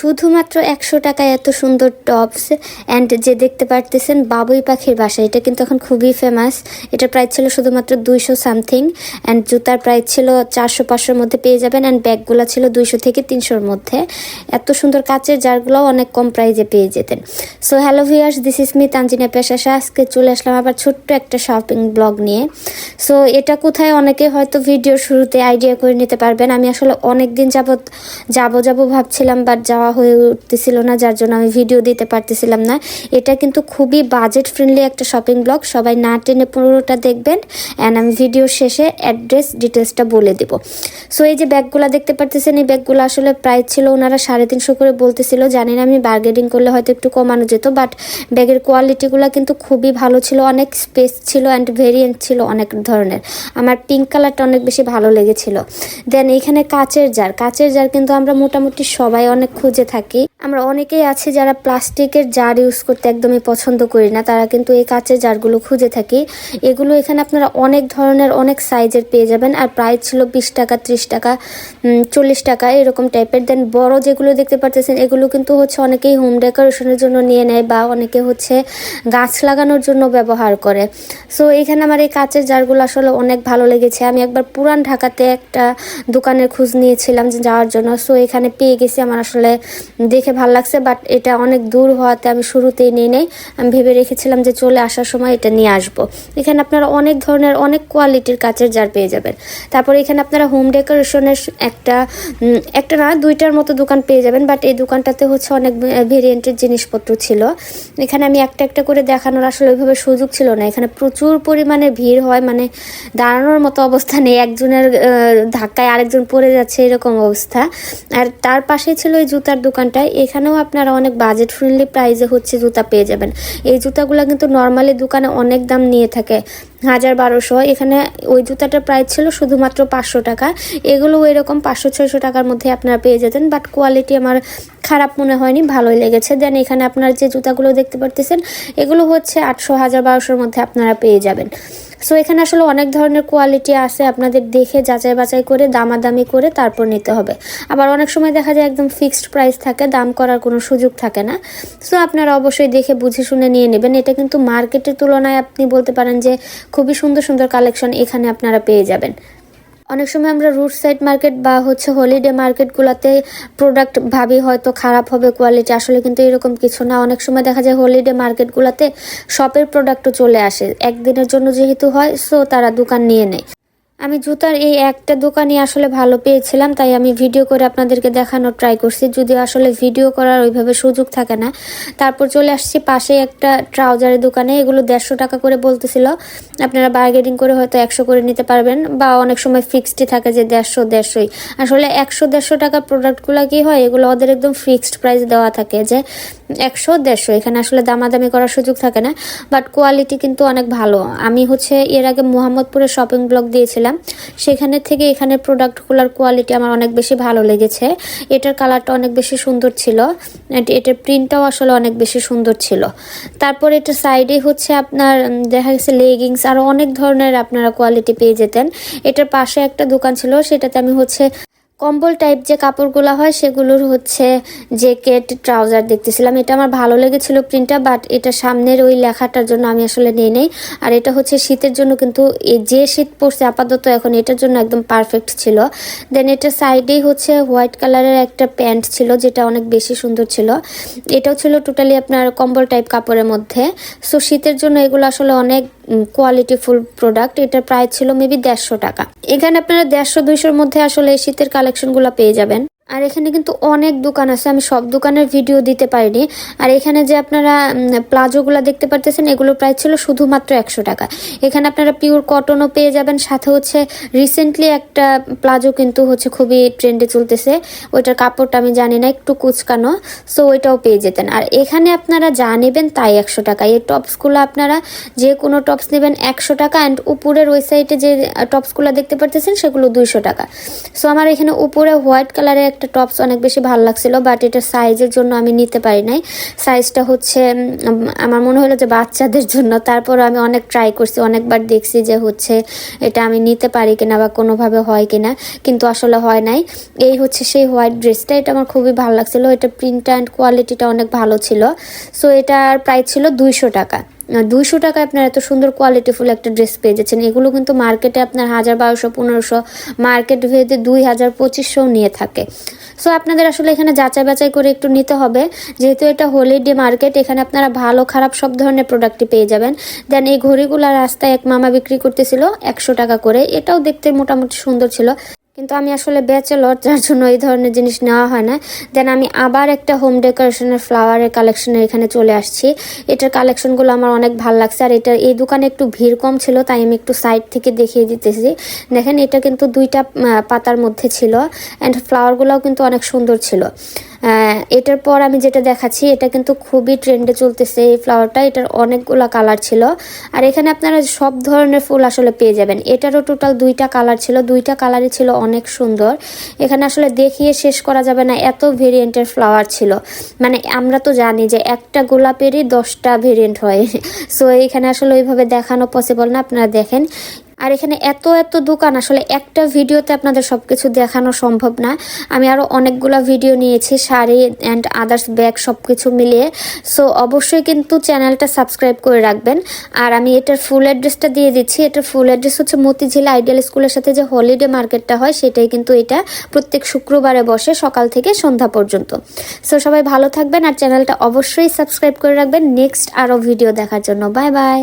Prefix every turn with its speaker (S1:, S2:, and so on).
S1: শুধুমাত্র একশো টাকায় এত সুন্দর টপস অ্যান্ড যে দেখতে পারতেছেন বাবুই পাখির বাসা। এটা কিন্তু এখন খুবই ফেমাস এটা প্রাইস ছিল শুধুমাত্র দুইশো সামথিং অ্যান্ড জুতার প্রাইস ছিল চারশো, পাঁচশোর মধ্যে পেয়ে যাবেন অ্যান্ড ব্যাগগুলো ছিল দুইশো থেকে তিনশোর মধ্যে। এত সুন্দর কাচের জারগুলোও অনেক কম প্রাইজে পেয়ে যেতেন। So hello viewers this is me Tanzina পেশাশা। আজকে চলে আসলাম আবার ছোট্ট একটা শপিং ব্লগ নিয়ে। সো এটা কোথায় অনেকে হয়তো ভিডিও শুরুতে আইডিয়া করে নিতে পারবেন। আমি আসলে অনেক দিন যাবত যাব যাব ভাবছিলাম বাট যাওয়া হয়ে উঠতেছিল না, যার জন্য আমি ভিডিও দিতে পারতেছিলাম না। এটা কিন্তু খুবই বাজেট ফ্রেন্ডলি একটা শপিং ব্লগ সবাই না টেনে পুরোটা দেখবেন। অ্যান্ড আমি ভিডিওর শেষে অ্যাড্রেস ডিটেলসটা বলে দেবো। সো এই যে ব্যাগগুলো দেখতে পারতেছেন, এই ব্যাগগুলো আসলে প্রাইস ছিল ওনারা সাড়ে তিনশো করে বলতেছিল। জানি না, আমি বার্গেনিং করলে হয়তো একটু কমানো যেত বাট ব্যাগের কোয়ালিটিগুলো কিন্তু খুবই ভালো ছিল, অনেক স্পেস ছিল অ্যান্ড ভেরিয়েন্ট ছিল অনেক ধরনের। আমার পিঙ্ক কালারটা অনেক বেশি ভালো লেগেছিল। দেন এখানে কাচের জার কাচের জার কিন্তু আমরা মোটামুটি সবাই অনেক খুঁজে থাকি। আমরা অনেকেই আছে যারা প্লাস্টিকের জার ইউজ করতে একদমই পছন্দ করি না, তারা কিন্তু এই কাঁচের জারগুলো খুঁজে থাকি। এগুলো এখানে আপনারা অনেক ধরনের, অনেক সাইজের পেয়ে যাবেন, আর প্রাইস ছিল বিশ টাকা, ত্রিশ টাকা চল্লিশ টাকা, এরকম টাইপের দেন বড় যেগুলো দেখতে পাচ্ছেন এগুলো কিন্তু হচ্ছে অনেকেই হোম ডেকোরেশনের জন্য নিয়ে নেয় বা অনেকে হচ্ছে গাছ লাগানোর জন্য ব্যবহার করে। সো এখানে আমার এই কাঁচের জারগুলো আসলে অনেক ভালো লেগেছে। আমি একবার পুরান ঢাকাতে একটা দোকানের খোঁজ নিয়েছিলাম যে যাওয়ার জন্য। সো এখানে পেয়ে গেছি। আমার আসলে দেখে ভালো লাগছে বাট এটা অনেক দূর হওয়াতে আমি শুরুতেই নিয়ে নেই। আমি ভেবে রেখেছিলাম যে চলে আসার সময় এটা নিয়ে আসব। এখানে আপনারা অনেক ধরনের, অনেক কোয়ালিটির কাচের জার পেয়ে যাবেন। তারপরে এখানে আপনারা হোম ডেকোরেশনের একটা একটা না, দুইটার মতো দোকান পেয়ে যাবেন বাট এই দোকানটাতে হচ্ছে অনেক ভেরিয়েন্টের জিনিসপত্র ছিল। এখানে আমি একটা একটা করে দেখানোর আসলে ওইভাবে সুযোগ ছিল না। এখানে প্রচুর পরিমাণে ভিড় হয় মানে দাঁড়ানোর মতো অবস্থা নেই। একজনের ধাক্কায় আরেকজন পড়ে যাচ্ছে, এরকম অবস্থা। আর তার পাশে ছিল ওই জুতার দোকানটায় এখানেও আপনারা অনেক বাজেট ফ্রেন্ডলি প্রাইসে হচ্ছে জুতা পেয়ে যাবেন। এই জুতাগুলো কিন্তু নর্মালি দোকানে অনেক দাম নিয়ে থাকে। হাজার বারোশো। এখানে ওই জুতাটার প্রাইস ছিল শুধুমাত্র পাঁচশো টাকা। এগুলো এরকম পাঁচশো, ছয়শো টাকার মধ্যে আপনারা পেয়ে যেতেন বাট কোয়ালিটি আমার খারাপ মনে হয়নি, ভালোই লেগেছে। দেন এখানে আপনার যে জুতাগুলো দেখতে পারতেছেন, এগুলো হচ্ছে আটশো, হাজার বারোশোর মধ্যে আপনারা পেয়ে যাবেন। সো এখানে আসলে অনেক ধরনের কোয়ালিটি আছে আপনাদের দেখে, যাচাই বাছাই করে, দামাদামি করে তারপর নিতে হবে। আবার অনেক সময় দেখা যায় একদম ফিক্সড প্রাইস থাকে, দাম করার কোনো সুযোগ থাকে না। সো আপনারা অবশ্যই দেখে, বুঝে, শুনে নিয়ে নেবেন। এটা কিন্তু মার্কেটের তুলনায় আপনি বলতে পারেন যে খুবই সুন্দর সুন্দর কালেকশন এখানে আপনারা পেয়ে যাবেন। অনেক সময় আমরা রুট সাইড মার্কেট বা হচ্ছে হলিডে মার্কেটগুলোতে প্রোডাক্ট ভাবি হয়তো খারাপ হবে কোয়ালিটি আসলে কিন্তু এরকম কিছু না। অনেক সময় দেখা যায় হলিডে মার্কেটগুলোতে শপের প্রোডাক্টও চলে আসে। একদিনের জন্য যেহেতু হয় সো তারা দোকান নিয়ে নেয়। আমি জুতার এই একটা দোকানই আসলে ভালো পেয়েছিলাম, তাই আমি ভিডিও করে আপনাদেরকে দেখানোর ট্রাই করছি। যদিও আসলে ভিডিও করার ওইভাবে সুযোগ থাকে না। তারপর চলে আসছি পাশে একটা ট্রাউজারের দোকানে, এগুলো দেড়শো টাকা করে বলতেছিল। আপনারা বার্গেনিং করে হয়তো একশো করে নিতে পারবেন, বা অনেক সময় ফিক্সডই থাকে যে দেড়শো, দেড়শোই। আসলে একশো, দেড়শো টাকার প্রোডাক্টগুলো কি হয়, এগুলো ওদের একদম ফিক্সড প্রাইস দেওয়া থাকে যে একশো, দেড়শো। এখানে আসলে দামাদামি করার সুযোগ থাকে না বাট কোয়ালিটি কিন্তু অনেক ভালো। আমি হচ্ছে এর আগে মোহাম্মদপুরে শপিং ব্লগ দিয়েছিলাম সেখানে থেকে এখানে প্রোডাক্টগুলোর কোয়ালিটি আমার অনেক বেশি ভালো লেগেছে। এটার কালারটা অনেক বেশি সুন্দর ছিল। এটার প্রিন্টটাও আসলে অনেক বেশি সুন্দর ছিল। তারপর এটা সাইডে হচ্ছে আপনার দেখা গেছে লেগিংস আরও অনেক ধরনের আপনারা কোয়ালিটি পেয়ে যেতেন। এটার পাশে একটা দোকান ছিল, সেটাতে আমি হচ্ছে কম্বল টাইপ যে কাপড়গুলো হয় সেগুলোর হচ্ছে জ্যাকেট ট্রাউজার দেখতেছিলাম। এটা আমার ভালো লেগেছিল প্রিন্টটা বাট এটা সামনের ওই লেখাটার জন্য আমি আসলে নিয়ে নেই। আর এটা হচ্ছে শীতের জন্য কিন্তু যে শীত পড়ছে আপাতত এখন এটার জন্য একদম পারফেক্ট ছিল। দেন এটা সাইডেই হচ্ছে হোয়াইট কালারের একটা প্যান্ট ছিল, যেটা অনেক বেশি সুন্দর ছিল। এটাও ছিল টোটালি আপনার কম্বল টাইপ কাপড়ের মধ্যে। সো শীতের জন্য এগুলো আসলে অনেক কোয়ালিটিফুল প্রোডাক্ট এটার প্রাইস ছিল মেবি দেড়শো টাকা। এখানে আপনারা দেড়শো দুইশোর মধ্যে আসলে শীতের কালেকশনগুলো পেয়ে যাবেন। আর এখানে কিন্তু অনেক দোকান আছে, আমি সব দোকানের ভিডিও দিতে পারিনি। আর এখানে যে আপনারা প্লাজোগুলো দেখতে পারতেছেন এগুলো প্রায় ছিল শুধুমাত্র একশো টাকা। এখানে আপনারা পিওর কটনও পেয়ে যাবেন, সাথে হচ্ছে রিসেন্টলি একটা প্লাজো কিন্তু হচ্ছে খুবই ট্রেন্ডে চলতেছে। ওইটার কাপড়টা আমি জানি না, একটু কুচকানো সো ওইটাও পেয়ে যেতেন। আর এখানে আপনারা যা নেবেন তাই একশো টাকা। এই টপসগুলো আপনারা যে কোনো টপস নেবেন একশো টাকা অ্যান্ড উপরের ওই সাইডে যে টপসগুলো দেখতে পারতেছেন, সেগুলো দুইশো টাকা। সো আমার এখানে উপরে হোয়াইট কালারের একটা টপস অনেক বেশি ভালো লাগছিল বাট এটা সাইজের জন্য আমি নিতে পারি নাই। সাইজটা হচ্ছে আমার মনে হলো যে বাচ্চাদের জন্য, তারপর আমি অনেক ট্রাই করছি, অনেকবার দেখছি যে হচ্ছে এটা আমি নিতে পারি কিনা বা কোনোভাবে হয় কিনা, কিন্তু আসলে হয় নাই। এই হচ্ছে সেই হোয়াইট ড্রেসটা এটা আমার খুবই ভালো লাগছিল, এটা প্রিন্ট অ্যান্ড কোয়ালিটিটা অনেক ভালো ছিল। সো এটার প্রাইস ছিল দুইশো টাকা। দুইশো টাকায় আপনার এত সুন্দর কোয়ালিটিফুল একটা ড্রেস পেয়ে যাচ্ছেন। এগুলো কিন্তু মার্কেটে আপনার হাজার বারোশো, পনেরোশো মার্কেট ভেদে দুই হাজার পঁচিশশো নিয়ে থাকে। সো আপনাদের আসলে এখানে যাচাই বাছাই করে একটু নিতে হবে। যেহেতু এটা হোলিডে মার্কেট এখানে আপনারা ভালো, খারাপ সব ধরনের প্রোডাক্টই পেয়ে যাবেন। দেন এই ঘড়িগুলো রাস্তায় এক মামা বিক্রি করতেছিল একশো টাকা করে। এটাও দেখতে মোটামুটি সুন্দর ছিল। কিন্তু আমি আসলে ব্যাচেলর যার জন্য এই ধরনের জিনিস নেওয়া হয় না। দেন আমি আবার একটা হোম ডেকোরেশনের ফ্লাওয়ারের কালেকশনের এখানে চলে আসছি। এটার কালেকশনগুলো আমার অনেক ভালো লাগছে। আর এটা, এই দোকানে একটু ভিড় কম ছিল, তাই আমি একটু সাইড থেকে দেখিয়ে দিতেছি। দেখেন, এটা কিন্তু দুইটা পাতার মধ্যে ছিল। অ্যান্ড ফ্লাওয়ারগুলোও কিন্তু অনেক সুন্দর ছিল। এটার পর আমি যেটা দেখাচ্ছি, এটা কিন্তু খুবই ট্রেন্ডে চলতেছে এই ফ্লাওয়ারটা এটার অনেকগুলো কালার ছিল। আর এখানে আপনারা সব ধরনের ফুল আসলে পেয়ে যাবেন। এটারও টোটাল দুইটা কালার ছিল। দুইটা কালারই ছিল অনেক সুন্দর। এখানে আসলে দেখিয়ে শেষ করা যাবে না, এত ভেরিয়েন্টের ফ্লাওয়ার ছিল। মানে আমরা তো জানি যে একটা গোলাপেরই দশটা ভেরিয়েন্ট হয়। সো এখানে আসলে ওইভাবে দেখানো পসিবল না। আপনারা দেখেন আর এখানে এত এত দোকান, আসলে একটা ভিডিওতে আপনাদের সব কিছু দেখানো সম্ভব না। আমি আরও অনেকগুলো ভিডিও নিয়েছি, শাড়ি অ্যান্ড আদার্স ব্যাগ সব কিছু মিলিয়ে। সো অবশ্যই কিন্তু চ্যানেলটা সাবস্ক্রাইব করে রাখবেন। আর আমি এটার ফুল অ্যাড্রেসটা দিয়ে দিচ্ছি। এটার ফুল অ্যাড্রেস হচ্ছে মতিঝিল আইডিয়াল স্কুলের সাথে যে হলিডে মার্কেটটা হয়, সেটাই কিন্তু এটা প্রত্যেক শুক্রবারে বসে সকাল থেকে সন্ধ্যা পর্যন্ত। সো সবাই ভালো থাকবেন আর চ্যানেলটা অবশ্যই সাবস্ক্রাইব করে রাখবেন। নেক্সট আরও ভিডিও দেখার জন্য। Bye bye